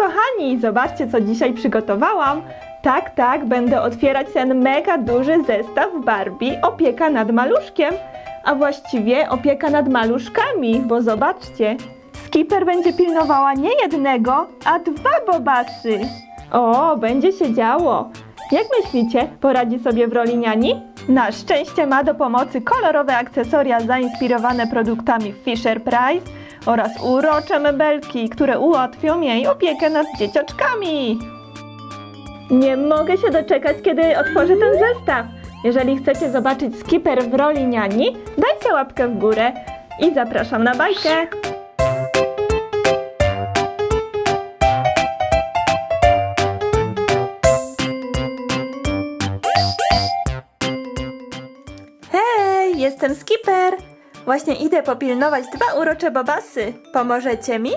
kochani, zobaczcie co dzisiaj przygotowałam. Tak, tak, będę otwierać ten mega duży zestaw Barbie Opieka nad maluszkiem. A właściwie opieka nad maluszkami, bo zobaczcie. Skipper będzie pilnowała nie jednego, a dwa bobasy. O, będzie się działo. Jak myślicie, poradzi sobie w roli niani? Na szczęście ma do pomocy kolorowe akcesoria zainspirowane produktami Fisher Price oraz urocze mebelki, które ułatwią jej opiekę nad dzieciaczkami. Nie mogę się doczekać, kiedy otworzę ten zestaw. Jeżeli chcecie zobaczyć Skipper w roli niani, dajcie łapkę w górę i zapraszam na bajkę. Hej, jestem Skipper. Właśnie idę popilnować dwa urocze bobasy. Pomożecie mi?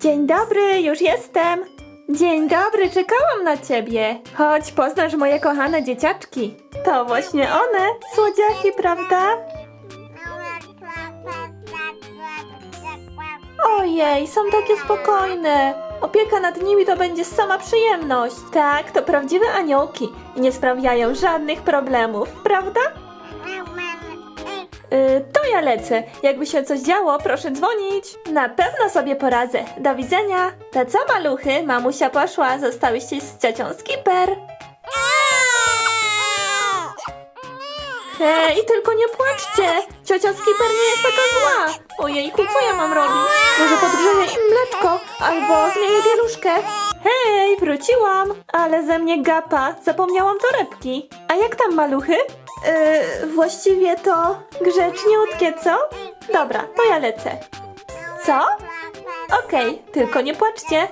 Dzień dobry, już jestem. Dzień dobry, czekałam na ciebie. Chodź, poznasz moje kochane dzieciaczki. To właśnie one, słodziaki, prawda? Ojej, są takie spokojne. Opieka nad nimi to będzie sama przyjemność. Tak, to prawdziwe aniołki i nie sprawiają żadnych problemów, prawda? Y, to ja lecę. Jakby się coś działo, proszę dzwonić. Na pewno sobie poradzę. Do widzenia. To co, maluchy? Mamusia poszła. Zostałyście z ciocią Skipper. Hej, tylko nie płaczcie. Ciocia Skipper nie jest taka zła. Ojejku, co ja mam robić? Może podgrzeję im mleczko albo zmienię pieluszkę. Hej, wróciłam. Ale ze mnie gapa. Zapomniałam torebki. A jak tam maluchy? Yy, właściwie to grzeczniutkie, co? Dobra, to ja lecę. Co? Okej, tylko nie płaczcie.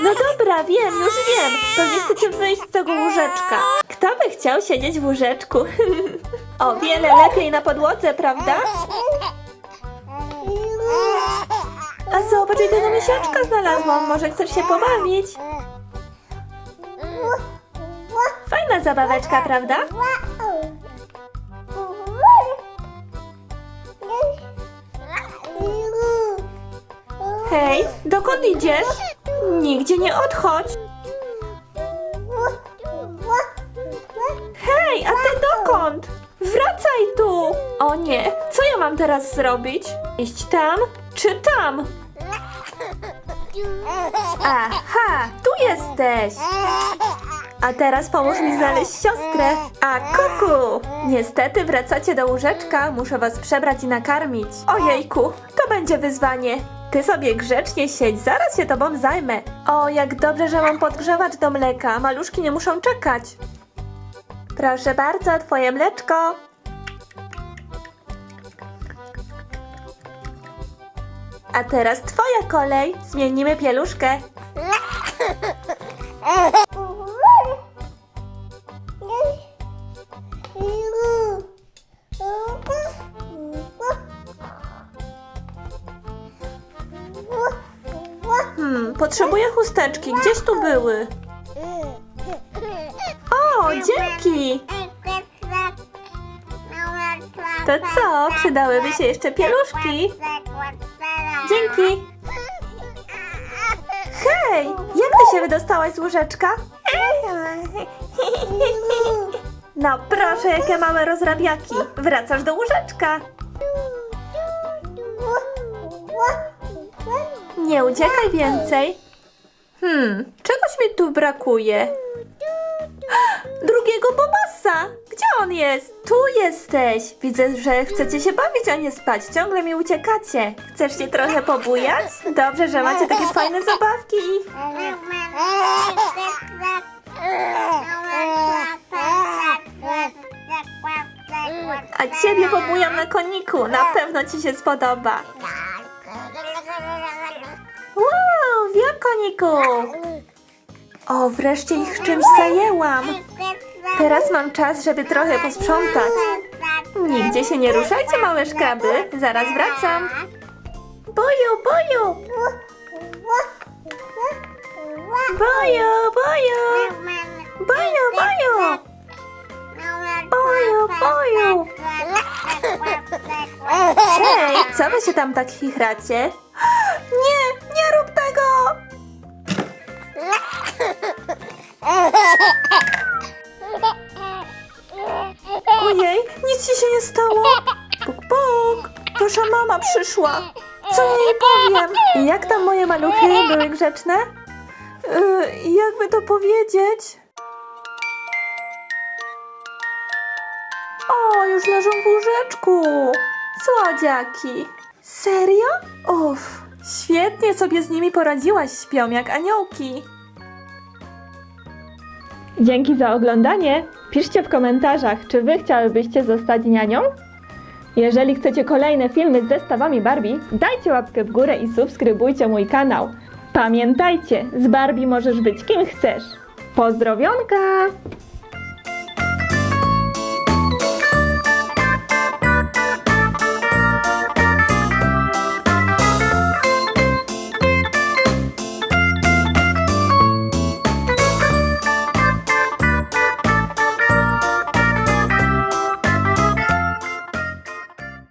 No dobra, wiem, już wiem. Pewnie chcecie wyjść z tego łóżeczka. Kto by chciał siedzieć w łóżeczku? o wiele lepiej na podłodze, prawda? A zobacz, jakiego misiaczka znalazłam. Może chcesz się pobawić? Zabaweczka, prawda? Hej, dokąd idziesz? Nigdzie nie odchodź. Hej, a ty dokąd? Wracaj tu! O nie, co ja mam teraz zrobić? Iść tam czy tam? Aha, tu jesteś! A teraz pomóż mi znaleźć siostrę. A kuku! Niestety wracacie do łóżeczka, muszę was przebrać i nakarmić. Ojejku, to będzie wyzwanie. Ty sobie grzecznie siedź, zaraz się tobą zajmę. O, jak dobrze, że mam podgrzewacz do mleka. Maluszki nie muszą czekać. Proszę bardzo, twoje mleczko. A teraz twoja kolej. Zmienimy pieluszkę. potrzebuję chusteczki. Gdzieś tu były. O, dzięki! To co? Przydałyby się jeszcze pieluszki. Dzięki. Hej, jak ty się wydostałaś z łóżeczka? No proszę, jakie małe rozrabiaki. Wracasz do łóżeczka. Nie uciekaj więcej. Hmm, czegoś mi tu brakuje. Drugiego Bobasa! Gdzie on jest? Tu jesteś! Widzę, że chcecie się bawić, a nie spać. Ciągle mi uciekacie. Chcesz się trochę pobujać? Dobrze, że macie takie fajne zabawki. A ciebie pobujam na koniku. Na pewno ci się spodoba. Wow, wiem koniku! O, wreszcie ich czymś zajęłam. Teraz mam czas, żeby trochę posprzątać. Nigdzie się nie ruszajcie, małe szkraby. Zaraz wracam. Boju, boju! Boju, boju! Boju, boju! Boju, boju! Hej, co wy się tam tak chichracie? Przyszła. Co ja jej powiem? I jak tam moje maluchy były grzeczne? Yy, jakby to powiedzieć? O, już leżą w łóżeczku. Słodziaki. Serio? Uff, świetnie sobie z nimi poradziłaś, śpią jak aniołki. Dzięki za oglądanie. Piszcie w komentarzach, czy wy chciałybyście zostać nianią? Jeżeli chcecie kolejne filmy z zestawami Barbie, dajcie łapkę w górę i subskrybujcie mój kanał. Pamiętajcie, z Barbie możesz być kim chcesz. Pozdrowionka!